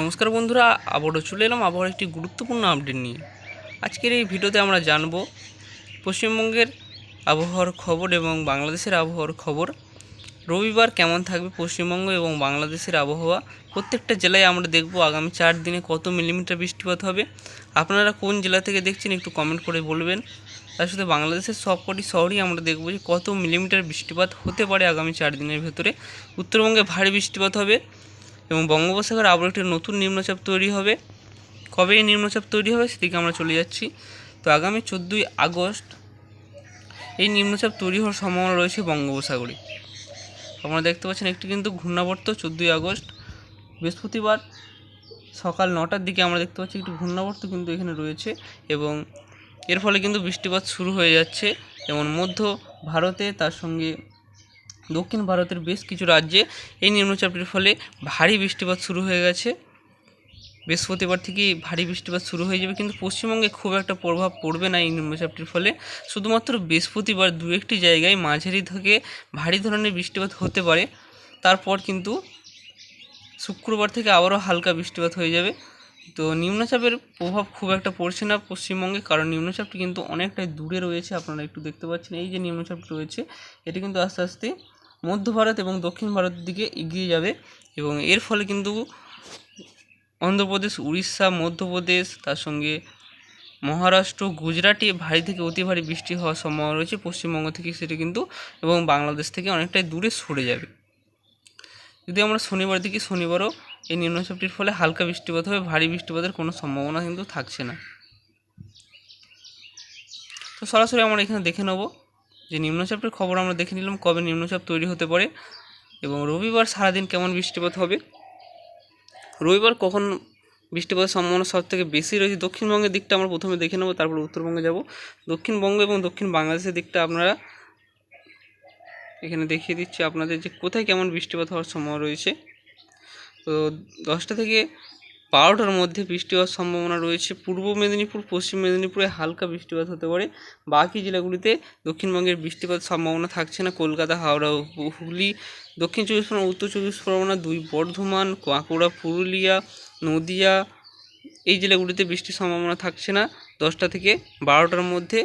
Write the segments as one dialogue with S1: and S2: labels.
S1: নমস্কার বন্ধুরা, আবারও চলে এলাম আবহাওয়ার একটি গুরুত্বপূর্ণ আপডেট নিয়ে। আজকের এই ভিডিওতে আমরা জানব পশ্চিমবঙ্গের আবহাওয়ার খবর এবং বাংলাদেশের আবহাওয়ার খবর। রবিবার কেমন থাকবে পশ্চিমবঙ্গ এবং বাংলাদেশের আবহাওয়া? প্রত্যেকটা জেলায় আমরা দেখব আগামী চার দিনে কত মিলিমিটার বৃষ্টিপাত হবে। আপনারা কোন জেলা থেকে দেখছেন একটু কমেন্ট করে বলবেন। তার সাথে বাংলাদেশের সবকটি শহরেই আমরা দেখব যে কত মিলিমিটার বৃষ্টিপাত হতে পারে আগামী চার দিনের ভেতরে। উত্তরবঙ্গে ভারী বৃষ্টিপাত হবে। এবং বঙ্গোপসাগর আবার একটি নতুন নিম্নচাপ তৈরি হবে। কবে এই নিম্নচাপ তৈরি হবে সেদিকে আমরা চলে যাচ্ছি। তো আগামী চোদ্দোই আগস্ট এই নিম্নচাপ তৈরি হওয়ার সম্ভাবনা রয়েছে বঙ্গোপসাগরে। আপনারা দেখতে পাচ্ছেন একটি কিন্তু ঘূর্ণাবর্ত চোদ্দোই আগস্ট। বৃহস্পতিবার সকাল নটার দিকে আমরা দেখতে পাচ্ছি একটি ঘূর্ণাবর্ত কিন্তু এখানে রয়েছে এবং এর ফলে কিন্তু বৃষ্টিপাত শুরু হয়ে যাচ্ছে। যেমন মধ্য ভারতে তার সঙ্গে দক্ষিণ ভারতের বেশ কিছু রাজ্যে এই নিম্নচাপটির ফলে ভারী বৃষ্টিপাত শুরু হয়ে গেছে। বৃহস্পতিবার থেকেই ভারী বৃষ্টিপাত শুরু হয়ে যাবে, কিন্তু পশ্চিমবঙ্গে খুব একটা প্রভাব পড়বে না এই নিম্নচাপটির ফলে। শুধুমাত্র বৃহস্পতিবার দু একটি জায়গায় মাঝারি থেকে ভারী ধরনের বৃষ্টিপাত হতে পারে। তারপর কিন্তু শুক্রবার থেকে আবারও হালকা বৃষ্টিপাত হয়ে যাবে। তো নিম্নচাপের প্রভাব খুব একটা পড়ছে না পশ্চিমবঙ্গে, কারণ নিম্নচাপটি কিন্তু অনেকটাই দূরে রয়েছে, আপনারা একটু দেখতে পাচ্ছেন। এই যে নিম্নচাপটি রয়েছে, এটি কিন্তু আস্তে আস্তে মধ্য ভারত এবং দক্ষিণ ভারতের দিকে এগিয়ে যাবে এবং এর ফলে কিন্তু অন্ধ্রপ্রদেশ, উড়িষ্যা, মধ্যপ্রদেশ, তার সঙ্গে মহারাষ্ট্র, গুজরাটে ভারী থেকে অতি ভারী বৃষ্টি হওয়ার সম্ভাবনা রয়েছে পশ্চিমবঙ্গ থেকে সেটি কিন্তু এবং বাংলাদেশ থেকে অনেকটাই দূরে সরে যাবে। যদি আমরা শনিবার দেখি, শনিবারও এই নিম্নচাপটির ফলে হালকা বৃষ্টিপাত হবে, ভারী বৃষ্টিপাতের কোনো সম্ভাবনা কিন্তু থাকছে না। তো সরাসরি আমরা এখানে দেখে নেব যে নিম্নচাপের খবর আমরা দেখে নিলাম কবে নিম্নচাপ তৈরি হতে পারে এবং রবিবার সারাদিন কেমন বৃষ্টিপাত হবে? রবিবার কখন বৃষ্টিপাতের সম্ভাবনা সব থেকে বেশি রয়েছে? দক্ষিণবঙ্গের দিকটা আমরা প্রথমে দেখে নেব, তারপর উত্তরবঙ্গে যাব। দক্ষিণবঙ্গ এবং দক্ষিণ বাংলাদেশের দিকটা আপনারা এখানে দেখিয়ে দিচ্ছি আপনাদের যে কোথায় কেমন বৃষ্টিপাত হওয়ার সম্ভাবনা রয়েছে। তো দশটা থেকে বারোটার মধ্যে বৃষ্টি হওয়ার সম্ভাবনা রয়েছে। পূর্ব মেদিনীপুর, পশ্চিম মেদিনীপুরে হালকা বৃষ্টিপাত হতে পারে। বাকি জেলাগুলিতে দক্ষিণবঙ্গের বৃষ্টিপাত সম্ভাবনা থাকছে না। কলকাতা, হাওড়া, হুগলি, দক্ষিণ চব্বিশ পরগনা, উত্তর চব্বিশ পরগনা, দুই বর্ধমান বাঁকুড়া পুরুলিয়া, নদিয়া, এই জেলাগুলিতে বৃষ্টির সম্ভাবনা থাকছে না। দশটা থেকে বারোটার মধ্যে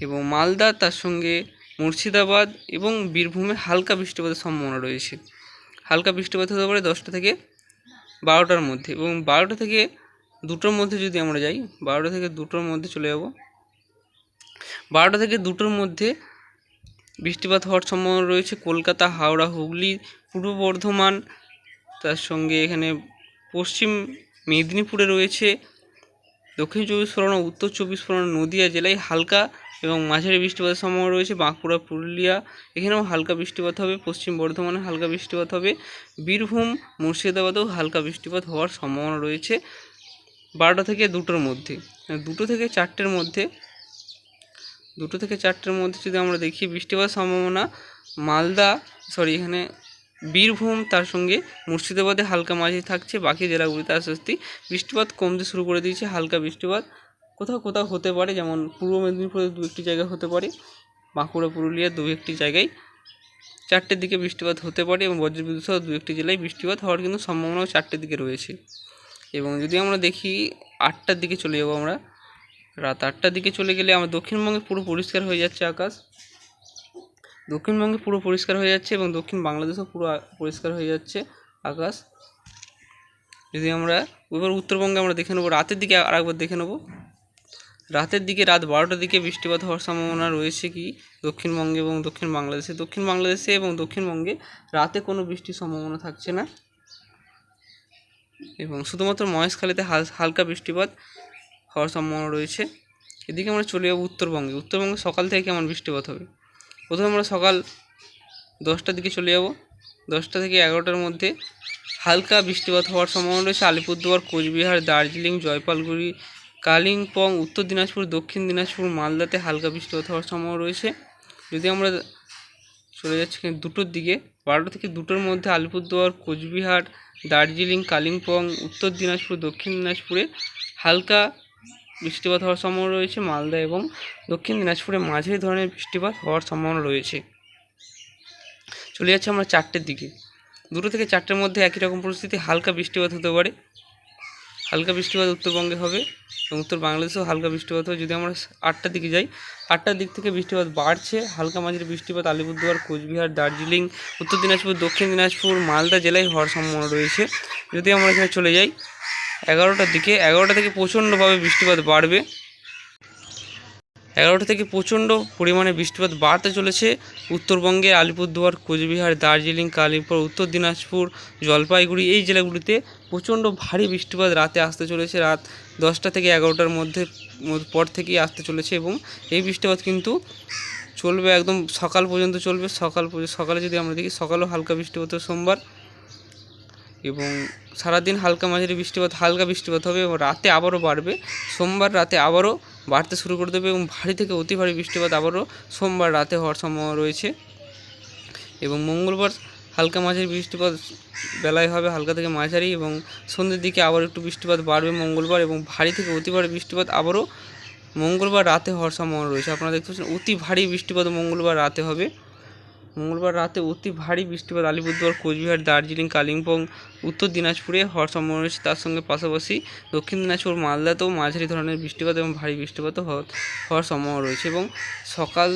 S1: এবং মালদা, তার সঙ্গে মুর্শিদাবাদ এবং বীরভূমে হালকা বৃষ্টিপাতের সম্ভাবনা রয়েছে। হালকা বৃষ্টিপাত হতে পারে দশটা থেকে বারোটার মধ্যে এবং বারোটা থেকে দুটোর মধ্যে যদি আমরা যাই, বারোটা থেকে দুটোর মধ্যে চলে যাব। বারোটা থেকে দুটোর মধ্যে বৃষ্টিপাত হওয়ার সম্ভাবনা রয়েছে। কলকাতা, হাওড়া, হুগলি, পূর্ব বর্ধমান, তার সঙ্গে এখানে পশ্চিম মেদিনীপুরে রয়েছে, দক্ষিণ চব্বিশ পরগনা, উত্তর চব্বিশ পরগনা, নদিয়া জেলায় হালকা এবং মাঝারি বৃষ্টিপাতের সম্ভাবনা রয়েছে বাঁকুড়া, পুরুলিয়া। এখানেও হালকা বৃষ্টিপাত হবে, পশ্চিম বর্ধমানে হালকা বৃষ্টিপাত হবে। বীরভূম, মুর্শিদাবাদেও হালকা বৃষ্টিপাত হওয়ার সম্ভাবনা রয়েছে বারোটা থেকে দুটোর মধ্যে। দুটো থেকে চারটের মধ্যে, দুটো থেকে চারটের মধ্যে যদি আমরা দেখি বৃষ্টিপাত সম্ভাবনা, মালদা সরি এখানে বীরভূম, তার সঙ্গে মুর্শিদাবাদে হালকা মাঝে থাকছে, বাকি জেলাগুলিতে আস্তে আস্তে বৃষ্টিপাত কমতে শুরু করে দিয়েছে, হালকা বৃষ্টিপাত। কোথাও কোথাও হতে পারে, যেমন পূর্ব মেদিনীপুরে দু একটি জায়গায় হতে পারে, বাঁকুড়া, পুরুলিয়া দু একটি জায়গায়। চারটের দিকে বৃষ্টিপাত হতে পারে এবং বজ্রবিদ্যুৎ সহ দু একটি জেলায় বৃষ্টিপাত হওয়ার কিন্তু সম্ভাবনাও চারটের দিকে রয়েছে। এবং যদি আমরা দেখি আটটার দিকে চলে যাব আমরা, রাত আটটার দিকে চলে গেলে আমার দক্ষিণবঙ্গে পুরো পরিষ্কার হয়ে যাচ্ছে আকাশ। দক্ষিণবঙ্গে পুরো পরিষ্কার হয়ে যাচ্ছে এবং দক্ষিণ বাংলাদেশও পুরো পরিষ্কার হয়ে যাচ্ছে আকাশ। যদি আমরা এবার উত্তরবঙ্গে আমরা দেখে নেব, রাতের দিকে আরেকবার দেখে নেব। রাতের দিকে রাত বারোটার দিকে বৃষ্টিপাত হওয়ার সম্ভাবনা রয়েছে কি? দক্ষিণবঙ্গে এবং দক্ষিণ বাংলাদেশে। দক্ষিণ বাংলাদেশে এবং দক্ষিণবঙ্গে রাতে কোনো বৃষ্টির সম্ভাবনা থাকছে না। এবং শুধুমাত্র মহেশখালীতে হাল- হালকা বৃষ্টিপাত হওয়ার সম্ভাবনা রয়েছে। এদিকে আমরা চলে যাব উত্তরবঙ্গে। উত্তরবঙ্গে সকাল থেকে কেমন বৃষ্টিপাত হবে? প্রথমে আমরা সকাল দশটার দিকে চলে যাব। দশটা থেকে এগারোটার মধ্যে হালকা বৃষ্টিপাত হওয়ার সম্ভাবনা রয়েছে। আলিপুরদুয়ার, কোচবিহার, দার্জিলিং, জয়পালগুড়ি কালিম্পং, উত্তর দিনাজপুর, দক্ষিণ দিনাজপুর, মালদাতে হালকা বৃষ্টিপাত হওয়ার সম্ভাবনা রয়েছে। যদি আমরা চলে যাচ্ছি দুটোর দিকে, বারোটা থেকে দুটোর মধ্যে আলিপুরদুয়ার, কোচবিহার, দার্জিলিং, কালিম্পং, উত্তর দিনাজপুর, দক্ষিণ দিনাজপুরে হালকা বৃষ্টিপাত হওয়ার সম্ভাবনা রয়েছে। মালদা এবং দক্ষিণ দিনাজপুরে মাঝারি ধরনের বৃষ্টিপাত হওয়ার সম্ভাবনা রয়েছে। চলে যাচ্ছে আমরা চারটের দিকে। দুটো থেকে চারটের মধ্যে একই রকম পরিস্থিতি, হালকা বৃষ্টিপাত হতে পারে। হালকা বৃষ্টিপাত উত্তরবঙ্গে হবে এবং উত্তর বাংলাদেশেও হালকা বৃষ্টিপাত হবে। যদি আমরা আটটার দিকে যাই, আটটার দিক থেকে বৃষ্টিপাত বাড়ছে। হালকা মাঝের বৃষ্টিপাত আলিপুরদুয়ার, কোচবিহার, দার্জিলিং, উত্তর দিনাজপুর, দক্ষিণ দিনাজপুর, মালদা জেলায় হওয়ার সম্ভাবনা রয়েছে। যদি আমরা এখানে চলে যাই, এগারোটার দিকে, এগারোটা থেকে প্রচণ্ডভাবে বৃষ্টিপাত বাড়বে। এগারোটা থেকে প্রচণ্ড পরিমাণে বৃষ্টিপাত বাড়তে চলেছে। উত্তরবঙ্গে, আলিপুরদুয়ার, কোচবিহার, দার্জিলিং কালিম্পং উত্তর দিনাজপুর, জলপাইগুড়ি এই জেলাগুলিতে প্রচণ্ড ভারী বৃষ্টিপাত রাতে আসতে চলেছে। রাত দশটা থেকে এগারোটার মধ্যে পর থেকেই আসতে চলেছে এবং এই বৃষ্টিপাত কিন্তু চলবে একদম সকাল পর্যন্ত চলবে। সকাল সকালে যদি আমরা দেখি, সকালেও হালকা বৃষ্টিপাত সোমবার এবং সারাদিন হালকা মাঝারি বৃষ্টিপাত, হালকা বৃষ্টিপাত হবে এবং রাতে আবারও বাড়বে। সোমবার রাতে আবারও বাড়তে শুরু করে দেবে এবং ভারী থেকে অতি ভারী বৃষ্টিপাত আবারও সোমবার রাতে হওয়ার সম্ভাবনা রয়েছে। এবং মঙ্গলবার হালকা মাঝারি বৃষ্টিপাত বেলায় হবে হালকা থেকে মাঝারি এবং সন্ধ্যের দিকে আবার একটু বৃষ্টিপাত বাড়বে মঙ্গলবার এবং ভারী থেকে অতি ভারী বৃষ্টিপাত আবারও মঙ্গলবার রাতে হওয়ার সম্ভাবনা রয়েছে। আপনারা দেখতে পাচ্ছেন অতি ভারী বৃষ্টিপাত মঙ্গলবার রাতে হবে। মঙ্গলবার রাতে অতি ভারী বৃষ্টিপাত আলিপুরদুয়ার, কোচবিহার, দার্জিলিং, কালিম্পং, উত্তর দিনাজপুরে হওয়ার সম্ভাবনা রয়েছে। তার সঙ্গে পাশাপাশি দক্ষিণ দিনাজপুর, মালদাতেও মাঝারি ধরনের বৃষ্টিপাত এবং ভারী বৃষ্টিপাতও হওয়ার সম্ভাবনা রয়েছে এবং সকাল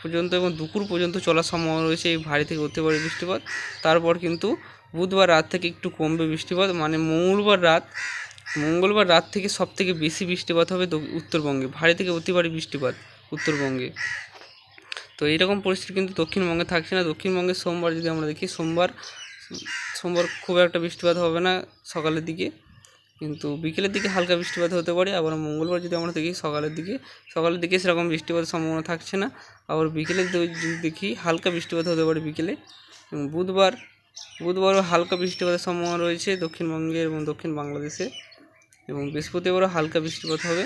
S1: পর্যন্ত এবং দুপুর পর্যন্ত চলার সম্ভাবনা রয়েছে এই ভারী থেকে অতি ভারী বৃষ্টিপাত। তারপর কিন্তু বুধবার রাত থেকে একটু কমবে বৃষ্টিপাত মানে মঙ্গলবার রাত মঙ্গলবার রাত থেকে সব থেকে বেশি বৃষ্টিপাত হবে উত্তরবঙ্গে, ভারী থেকে অতি ভারী বৃষ্টিপাত উত্তরবঙ্গে। তো এইরকম পরিস্থিতি কিন্তু দক্ষিণবঙ্গে থাকছে না। দক্ষিণবঙ্গে সোমবার যদি আমরা দেখি, সোমবার সোমবার খুব একটা বৃষ্টিপাত হবে না সকালের দিকে। কিন্তু বিকেলের দিকে হালকা বৃষ্টিপাত হতে পারে। আবার মঙ্গলবার যদি আমরা দেখি, সকালের দিকে সকালের দিকে সেরকম বৃষ্টিপাতের সম্ভাবনা থাকছে না। আবার বিকেলের যদি দেখি, হালকা বৃষ্টিপাত হতে পারে বিকেলে। এবং বুধবার, বুধবারও হালকা বৃষ্টিপাতের সম্ভাবনা রয়েছে দক্ষিণবঙ্গে এবং দক্ষিণ বাংলাদেশে। এবং বৃহস্পতিবারও হালকা বৃষ্টিপাত হবে।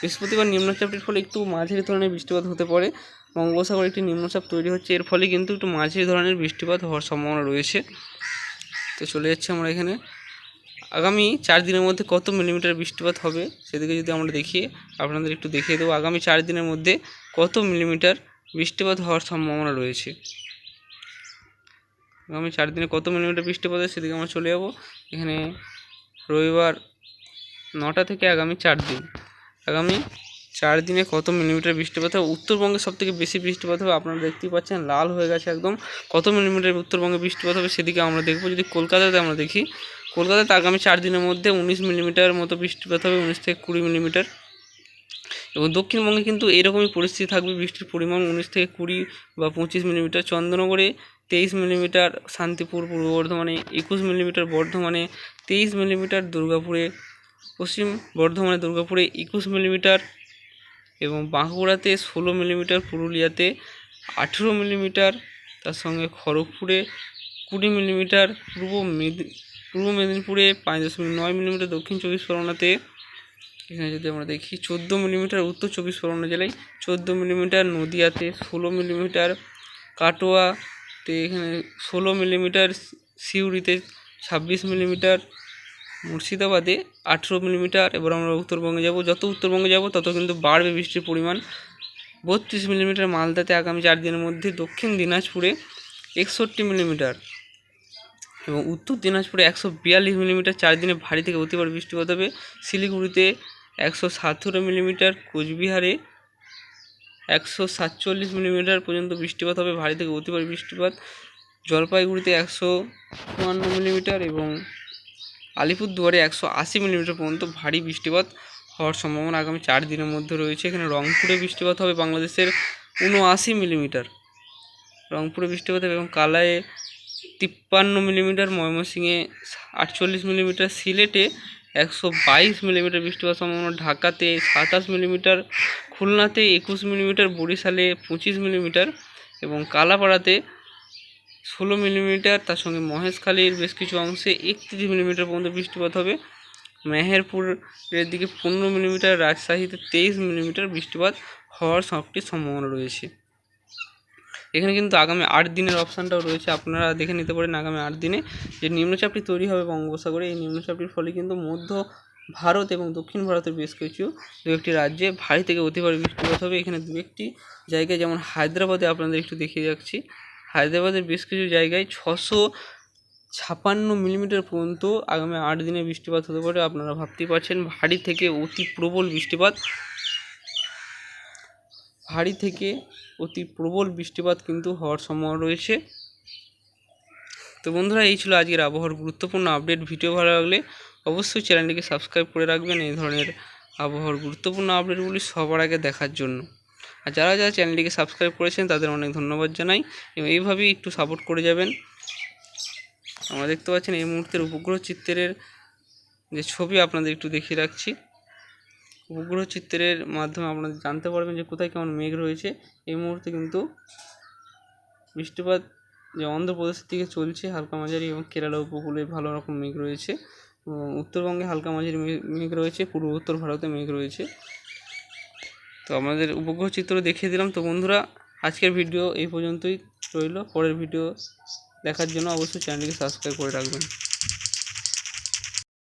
S1: বৃহস্পতিবার নিম্নচাপটির ফলে একটু মাঝারি ধরনের বৃষ্টিপাত হতে পারে। বঙ্গোপসাগরে একটি নিম্নচাপ তৈরি হচ্ছে। এর ফলে কিন্তু একটু মাঝারি ধরনের বৃষ্টিপাত হওয়ার সম্ভাবনা রয়েছে। তো চলে যাচ্ছে আমরা এখানে। আগামী চার দিনের মধ্যে কত মিলিমিটার বৃষ্টিপাত হবে সেদিকে যদি আমরা দেখি, আপনাদের একটু দেখিয়ে দেবো। আগামী চার দিনের মধ্যে কত মিলিমিটার বৃষ্টিপাত হওয়ার সম্ভাবনা রয়েছে? আগামী চার দিনে কত মিলিমিটার বৃষ্টিপাত হবে সেদিকে আমরা চলে যাব। এখানে রবিবার নটা থেকে আগামী চার দিন। আগামী চার দিনে কত মিলিমিটার বৃষ্টিপাত হবে উত্তরবঙ্গে সব থেকে বেশি বৃষ্টিপাত হবে আপনারা দেখতেই পাচ্ছেন, লাল হয়ে গেছে একদম। কত মিলিমিটার উত্তরবঙ্গে বৃষ্টিপাত হবে সেদিকে আমরা দেখব। যদি কলকাতাতে আমরা দেখি, কলকাতাতে আগামী চার দিনের মধ্যে উনিশ মিলিমিটার মতো বৃষ্টিপাত হবে, উনিশ থেকে কুড়ি মিলিমিটার। এবং দক্ষিণবঙ্গে কিন্তু এরকমই পরিস্থিতি থাকবে, বৃষ্টির পরিমাণ উনিশ থেকে কুড়ি বা পঁচিশ মিলিমিটার। চন্দ্রনগরে তেইশ মিলিমিটার, শান্তিপুর, পূর্ব বর্ধমানে একুশ মিলিমিটার, বর্ধমানে তেইশ মিলিমিটার, দুর্গাপুরে, পশ্চিম বর্ধমানে, দুর্গাপুরে একুশ মিলিমিটার। এবং বাঁকুড়াতে ষোলো মিলিমিটার, পুরুলিয়াতে আঠেরো মিলিমিটার, তার সঙ্গে খড়গপুরে কুড়ি মিলিমিটার, পূর্ব মেদি পূর্ব মেদিনীপুরে পাঁচ দশমিক নয় মিলিমিটার, দক্ষিণ চব্বিশ পরগনাতে, এখানে যদি আমরা দেখি, চোদ্দ মিলিমিটার, উত্তর চব্বিশ পরগনা জেলায়, চোদ্দ মিলিমিটার নদিয়াতে, ষোলো মিলিমিটার কাটোয়াতে, এখানে ষোলো মিলিমিটার সিউড়িতে, ছাব্বিশ মিলিমিটার মুর্শিদাবাদে আঠেরো মিলিমিটার এবার আমরা উত্তরবঙ্গে যাব। যত উত্তরবঙ্গে যাব, তত কিন্তু বাড়বে বৃষ্টির পরিমাণ। বত্রিশ মিলিমিটার মালদাতে আগামী চার দিনের মধ্যে দক্ষিণ দিনাজপুরে একষট্টি মিলিমিটার এবং উত্তর দিনাজপুরে একশো বিয়াল্লিশ মিলিমিটার। চার দিনে ভারী থেকে অতি ভারী বৃষ্টিপাত হবে। শিলিগুড়িতে একশো সাতেরো মিলিমিটার, কোচবিহারে একশো সাতচল্লিশ মিলিমিটার পর্যন্ত বৃষ্টিপাত হবে। ভারী থেকে অতি ভারী বৃষ্টিপাত। জলপাইগুড়িতে একশো চুয়ান্ন মিলিমিটার এবং আলিপুরদুয়ারে একশো আশি মিলিমিটার পর্যন্ত ভারী বৃষ্টিপাত হওয়ার সম্ভাবনা আগামী চার দিনের মধ্যে রয়েছে। এখানে রংপুরে বৃষ্টিপাত হবে বাংলাদেশের উনআশি মিলিমিটার। রংপুরে বৃষ্টিপাত হবে এবং কালায়ে তিপ্পান্ন মিলিমিটার, ময়মনসিংহে আটচল্লিশ মিলিমিটার, সিলেটে একশো বাইশ মিলিমিটার বৃষ্টিপাত সম্ভাবনা, ঢাকাতে সাতাশ মিলিমিটার, খুলনাতে একুশ মিলিমিটার, বরিশালে পঁচিশ মিলিমিটার এবং কালাপাড়াতে ষোলো মিলিমিটার, তার সঙ্গে মহেশখালীর বেশ কিছু অংশে একত্রিশ মিলিমিটার পর্যন্ত বৃষ্টিপাত হবে। মেহেরপুরের দিকে পনেরো মিলিমিটার, রাজশাহীতে তেইশ মিলিমিটার বৃষ্টিপাত হওয়ার সবটি সম্ভাবনা রয়েছে। এখানে কিন্তু আগামী আট দিনের অপশানটাও রয়েছে। আপনারা দেখে নিতে পারেন আগামী আট দিনে যে নিম্নচাপটি তৈরি হবে বঙ্গোপসাগরে। এই নিম্নচাপটির ফলে কিন্তু মধ্য ভারত এবং দক্ষিণ ভারতের বেশ কিছু দু একটি রাজ্যে ভারী থেকে অতি ভারী বৃষ্টিপাত হবে। এখানে দু একটি জায়গায় যেমন হায়দ্রাবাদে আপনাদের একটু দেখিয়ে যাচ্ছি। হায়দ্রাবাদের বেশ কিছু জায়গায় ছশো ছাপান্ন মিলিমিটার পর্যন্ত আগামী আট দিনে বৃষ্টিপাত হতে পারে, আপনারা ভাবতেই পারছেন। ভারী থেকে অতি প্রবল বৃষ্টিপাত। ভারী থেকে অতি প্রবল বৃষ্টিপাত কিন্তু হওয়ার সম্ভাবনা রয়েছে। তো বন্ধুরা, এই ছিল আজকের আবহাওয়ার গুরুত্বপূর্ণ আপডেট। ভিডিও ভালো লাগলে অবশ্যই চ্যানেলটিকে সাবস্ক্রাইব করে রাখবেন। এই ধরনের আবহাওয়ার গুরুত্বপূর্ণ আপডেটগুলি সবার আগে দেখার জন্য। আর যারা যারা চ্যানেলটিকে সাবস্ক্রাইব করেছেন, তাদের অনেক ধন্যবাদ জানাই। এবং এইভাবেই একটু সাপোর্ট করে যাবেন। আমরা দেখতে পাচ্ছেন এই মুহূর্তের উপগ্রহ চিত্রের যে ছবি আপনাদের একটু দেখিয়ে রাখছি। উপগ্রহ চিত্রের মাধ্যমে আপনারা জানতে পারবেন যে কোথায় কেমন মেঘ রয়েছে। এই মুহূর্তে কিন্তু বৃষ্টিপাত যে অন্ধ্রপ্রদেশের দিকে চলছে, হালকা মাঝারি এবং কেরালা উপকূলে ভালো রকম মেঘ রয়েছে। উত্তরবঙ্গে হালকা মাঝারি মেঘ রয়েছে, পূর্ব উত্তর ভারতে মেঘ রয়েছে। তো আমাদের উপগ্রহ চিত্র দেখিয়ে দিলাম। তো বন্ধুরা, আজকের ভিডিও এই পর্যন্তই রইল। পরের ভিডিও দেখার জন্য অবশ্যই চ্যানেলটিকে সাবস্ক্রাইব করে রাখবেন।